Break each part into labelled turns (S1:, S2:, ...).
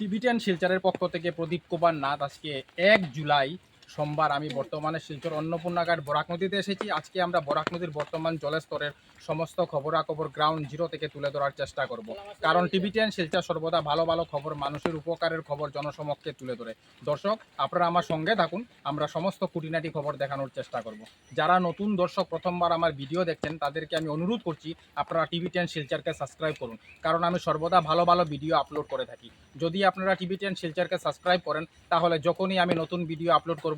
S1: TV ten শিলচরের পক্ষ থেকে প্রদীপ কুমার নাথ আজকে এক জুলাই সোমবার আমি বর্তমানে শিলচর অন্নপূর্ণাঘাট বরাক নদীতে এসেছি। আজকে আমরা বরাক নদীর বর্তমান জলস্তরের সমস্ত খবরাখবর গ্রাউন্ড জিরো থেকে তুলে ধরার চেষ্টা করব। কারণ টিভি টেন শিলচর সর্বদা ভালো ভালো খবর, মানুষের উপকারের খবর জনসমক্ষে তুলে ধরে। দর্শক, আপনারা আমার সঙ্গে থাকুন, আমরা সমস্ত খুঁটিনাটি খবর দেখানোর চেষ্টা করব। যারা নতুন দর্শক প্রথমবার আমার ভিডিও দেখছেন, তাদেরকে আমি অনুরোধ করছি, আপনারা টিভি টেন শিলচরকে সাবস্ক্রাইব করুন। কারণ আমি সর্বদা ভালো ভালো ভিডিও আপলোড করে থাকি। যদি আপনারা টিভি টেন শিলচরকে সাবস্ক্রাইব করেন, তাহলে যখনই আমি নতুন ভিডিও আপলোড করব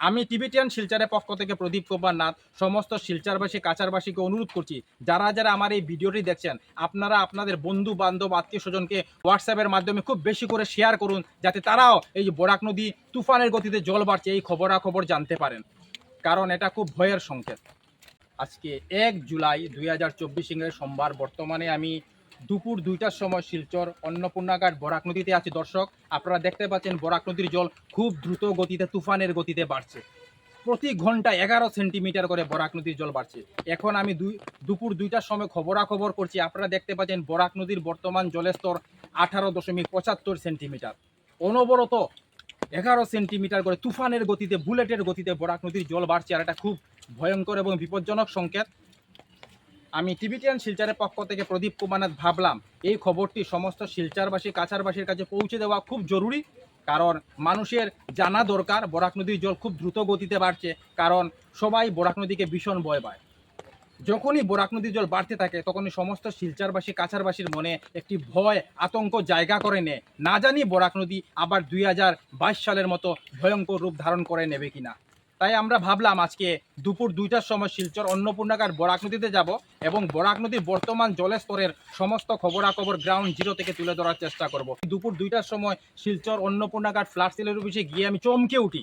S1: আমি টিবিটিয়ান শিলচারের পক্ষ থেকে প্রদীপ কুমার নাথ, সমস্ত শিলচারবাসী কাচারবাসীকে অনুরোধ করছি, যারা যারা আমার এই ভিডিওটি দেখছেন, আপনারা আপনাদের বন্ধু, বান্ধব, আত্মীয় স্বজনকে হোয়াটসঅ্যাপের মাধ্যমে খুব বেশি করে শেয়ার করুন, যাতে তারাও এই যে বরাক নদী তুফানের গতিতে জল বাড়ছে, এই খবরাখবর জানতে পারেন। কারণ এটা খুব ভয়ের সংকেত। আজকে এক জুলাই দুই হাজার সোমবার, বর্তমানে আমি দুপুর দুইটার সময় শিলচর অন্নপূর্ণাঘাট বরাক নদীতে আছে। দর্শক, আপনারা দেখতে পাচ্ছেন বরাক নদীর জল খুব দ্রুত গতিতে, তুফানের গতিতে বাড়ছে। প্রতি ঘন্টায় এগারো সেন্টিমিটার করে বরাক নদীর জল বাড়ছে। এখন আমি দুই, দুপুর দুইটার সময় খবরাখবর করছি। আপনারা দেখতে পাচ্ছেন বরাক নদীর বর্তমান জলের স্তর আঠারো দশমিক পঁচাত্তর সেন্টিমিটার। অনবরত এগারো সেন্টিমিটার করে তুফানের গতিতে, বুলেটের গতিতে বরাক নদীর জল বাড়ছে। আর এটা খুব ভয়ঙ্কর এবং বিপজ্জনক সংকেত। আমি টিভিটিয়ান শিলচারের পক্ষ থেকে প্রদীপ কুমারনাথ ভাবলাম, এই খবরটি সমস্ত শিলচারবাসী, কাছারবাসীর কাছে পৌঁছে দেওয়া খুব জরুরি, কারণ মানুষের জানা দরকার, বরাক নদীর জল খুব দ্রুত গতিতে বাড়ছে, কারণ সবাই বরাক নদীকে ভীষণ ভয় পায়। যখনই বরাক নদীর জল বাড়তে থাকে, তখনই সমস্ত শিলচারবাসী, কাছারবাসীর মনে একটি ভয়, আতঙ্ক জায়গা করে নেয়। না জানি বরাক নদী আবার দুই হাজার বাইশ সালের মতো ভয়ঙ্কর রূপ ধারণ করে নেবে কিনা। তাই আমরা ভাবলাম আজকে দুপুর দুইটার সময় শিলচর অন্নপূর্ণাকার বরাক নদীতে যাব এবং বরাক নদীর বর্তমান জলের স্তরের সমস্ত খবরাখবর গ্রাউন্ড জিরো থেকে তুলে ধরার চেষ্টা করব। দুপুর দুইটার সময় শিলচর অন্নপূর্ণাঘাট ফ্লাড সেলের অফিসে গিয়ে আমি চমকে উঠি।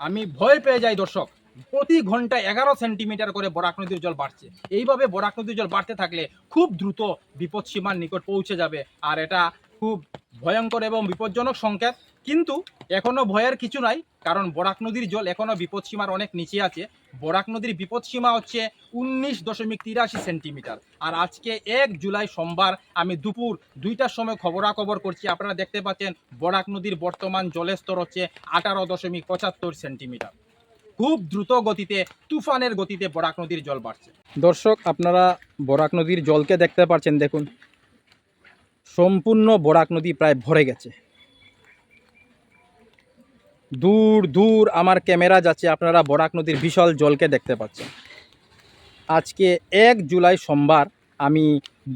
S1: আমি ভয় পেয়ে যাই দর্শক। প্রতি ঘন্টায় এগারো সেন্টিমিটার করে বরাক নদীর জল বাড়ছে। এইভাবে বরাক নদীর জল বাড়তে থাকলে খুব দ্রুত বিপদসীমার নিকট পৌঁছে যাবে। আর এটা খুব ভয়ঙ্কর এবং বিপজ্জনক সংকেত। কিন্তু এখনও ভয়ের কিছু নাই, কারণ বরাক নদীর জল এখনও বিপদসীমার অনেক নিচে আছে। বরাক নদীর বিপদসীমা হচ্ছে উনিশ দশমিক তিরাশি সেন্টিমিটার। আর আজকে এক জুলাই সোমবার আমি দুপুর দুইটার সময় খবরাখবর করছি। আপনারা দেখতে পাচ্ছেন, বরাক নদীর বর্তমান জলের স্তর হচ্ছে আঠারো দশমিক পঁচাত্তর সেন্টিমিটার। খুব দ্রুত গতিতে, তুফানের গতিতে বরাক নদীর জল বাড়ছে। দর্শক, আপনারা বরাক নদীর জলকে দেখতে পাচ্ছেন, দেখুন। সম্পূর্ণ বরাক নদী প্রায় ভরে গেছে। দূর দূর আমার ক্যামেরা যাচ্ছে, আপনারা বরাক নদীর বিশাল জলকে দেখতে পাচ্ছেন। আজকে এক জুলাই সোমবার আমি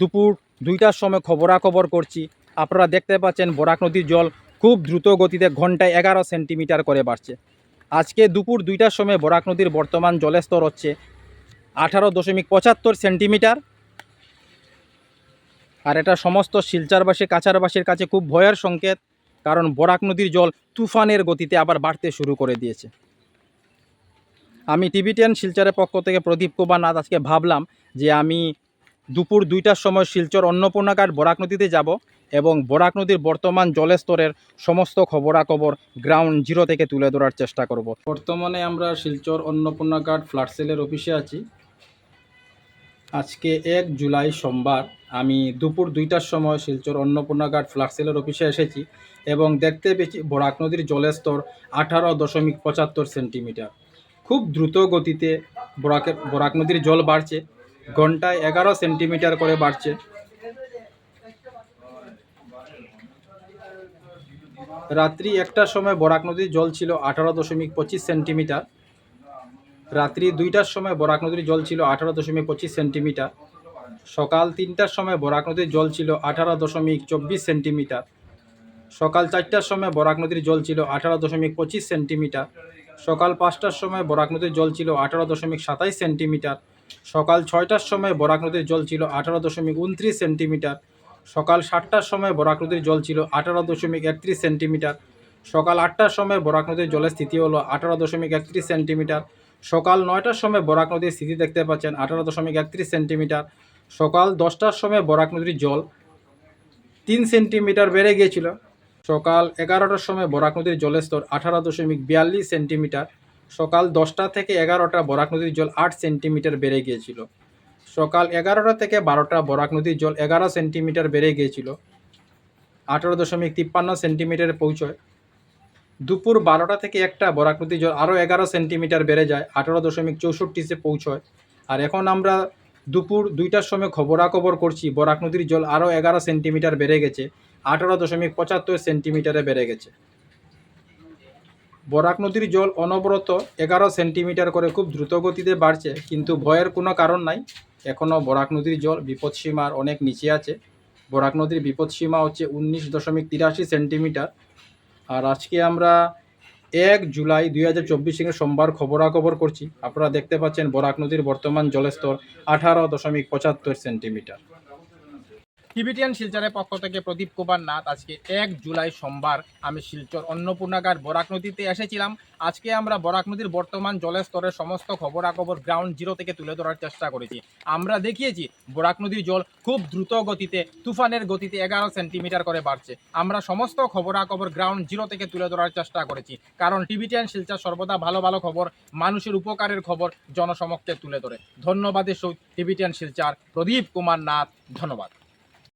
S1: দুপুর দুইটার সময় খবরাখবর করছি। আপনারা দেখতে পাচ্ছেন বরাক নদীর জল খুব দ্রুত গতিতে ঘন্টায় এগারো সেন্টিমিটার করে বাড়ছে। আজকে দুপুর দুইটার সময় বরাক নদীর বর্তমান জলের স্তর হচ্ছে আঠারো দশমিক পঁচাত্তর সেন্টিমিটার। আর এটা সমস্ত শিলচারবাসী, কাছারবাসীর কাছে খুব ভয়ের সংকেত, কারণ বরাক নদীর জল তুফানের গতিতে আবার বাড়তে শুরু করে দিয়েছে। আমি টিভি টেন শিলচরের পক্ষ থেকে প্রদীপ কুমার নাথ আজকে ভাবলাম যে আমি দুপুর দুইটার সময় শিলচর অন্নপূর্ণাঘাট বরাক নদীতে যাব এবং বরাক নদীর বর্তমান জলের স্তরের সমস্ত খবরাখবর গ্রাউন্ড জিরো থেকে তুলে ধরার চেষ্টা করব। বর্তমানে আমরা শিলচর অন্নপূর্ণাঘাট ফ্লাড সেলের অফিসে আছি। আজকে এক জুলাই সোমবার আমি দুপুর দুইটার সময় শিলচর অন্নপূর্ণাঘাট ফ্লাড সেলের অফিসে এসেছি এবং দেখতে পেয়েছি বরাক নদীর জলের স্তর আঠারো দশমিক পঁচাত্তর সেন্টিমিটার। খুব দ্রুত গতিতে বরাকের বরাক নদীর জল বাড়ছে, ঘন্টায় এগারো সেন্টিমিটার করে বাড়ছে। রাত্রি একটার সময় বরাক নদীর জল ছিল আঠারো দশমিক পঁচিশ সেন্টিমিটার। রাত্রি দুইটার সময় বরাক নদীর জল ছিল আঠারো দশমিক পঁচিশ সেন্টিমিটার। সকাল তিনটার সময় বরাক নদীর জল ছিল আঠারো দশমিক চব্বিশ সেন্টিমিটার। সকাল চারটার সময় বরাক নদীর জল ছিল আঠারো দশমিক পঁচিশ সেন্টিমিটার। সকাল পাঁচটার সময় বরাক নদীর জল ছিল আঠারো দশমিক সাতাইশ সেন্টিমিটার। সকাল ছয়টার সময় বরাক নদীর জল ছিল আঠারো দশমিক উনত্রিশ সেন্টিমিটার। সকাল সাতটার সময় বরাক নদীর জল ছিল আঠারো দশমিক একত্রিশ সেন্টিমিটার। সকাল আটটার সময় বরাক নদীর জলের স্থিতি হলো আঠারো দশমিক একত্রিশ সেন্টিমিটার। সকাল নয়টার সময় বরাক নদীর স্থিতি দেখতে পাচ্ছেন আঠারো দশমিক একত্রিশ সেন্টিমিটার। সকাল দশটার সময় বরাক নদীর জল তিন সেন্টিমিটার বেড়ে গিয়েছিল। সকাল এগারোটার সময় বরাক নদীর জলের স্তর আঠারো দশমিক বিয়াল্লিশ সেন্টিমিটার। সকাল দশটা থেকে এগারোটা বরাক নদীর জল আট সেন্টিমিটার বেড়ে গিয়েছিল। সকাল এগারোটা থেকে বারোটা বরাক নদীর জল এগারো সেন্টিমিটার বেড়ে গিয়েছিল। আঠারো দশমিক তিপ্পান্ন সেন্টিমিটারে পৌঁছয়। দুপুর বারোটা থেকে একটা বরাক নদীর জল আরও এগারো সেন্টিমিটার বেড়ে যায়, আঠারো দশমিক চৌষট্টিতে পৌঁছয়। আর এখন আমরা দুপুর দুইটার সময় খবরাখবর করছি। বরাক নদীর জল আরও এগারো সেন্টিমিটার বেড়ে গেছে, আঠারো দশমিক পঁচাত্তর সেন্টিমিটারে বেড়ে গেছে। বরাক নদীর জল অনবরত এগারো সেন্টিমিটার করে খুব দ্রুত গতিতে বাড়ছে, কিন্তু ভয়ের কোনো কারণ নাই। এখনও বরাক নদীর জল বিপদসীমার অনেক নিচে আছে। বরাক নদীর বিপদসীমা হচ্ছে উনিশ দশমিক তিরাশি সেন্টিমিটার। আর আজকে আমরা এক জুলাই দুই হাজার চব্বিশ সোমবার খবরাখবর করছি। আপনারা দেখতে পাচ্ছেন বরাক নদীর বর্তমান জলস্তর আঠারো দশমিক পঁচাত্তর সেন্টিমিটার। টিবিটিয়ান শিলচরের পক্ষ থেকে প্রদীপ কুমার নাথ আজকে এক জুলাই সোমবার আমি শিলচর অন্নপূর্ণাগার বরাক নদীতে এসেছিলাম। আজকে আমরা বরাক নদীর বর্তমান জলের স্তরের সমস্ত খবরাখবর গ্রাউন্ড জিরো থেকে তুলে ধরার চেষ্টা করেছি। আমরা দেখিয়েছি বরাক নদীর জল খুব দ্রুত গতিতে, তুফানের গতিতে এগারো সেন্টিমিটার করে বাড়ছে। আমরা সমস্ত খবরাখবর গ্রাউন্ড জিরো থেকে তুলে ধরার চেষ্টা করেছি। কারণ টিভিটিয়ান শিলচর সর্বদা ভালো ভালো খবর, মানুষের উপকারের খবর জনসমক্ষে তুলে ধরে। ধন্যবাদের সহিত টিভিটিয়ান শিলচার প্রদীপ কুমার নাথ, ধন্যবাদ।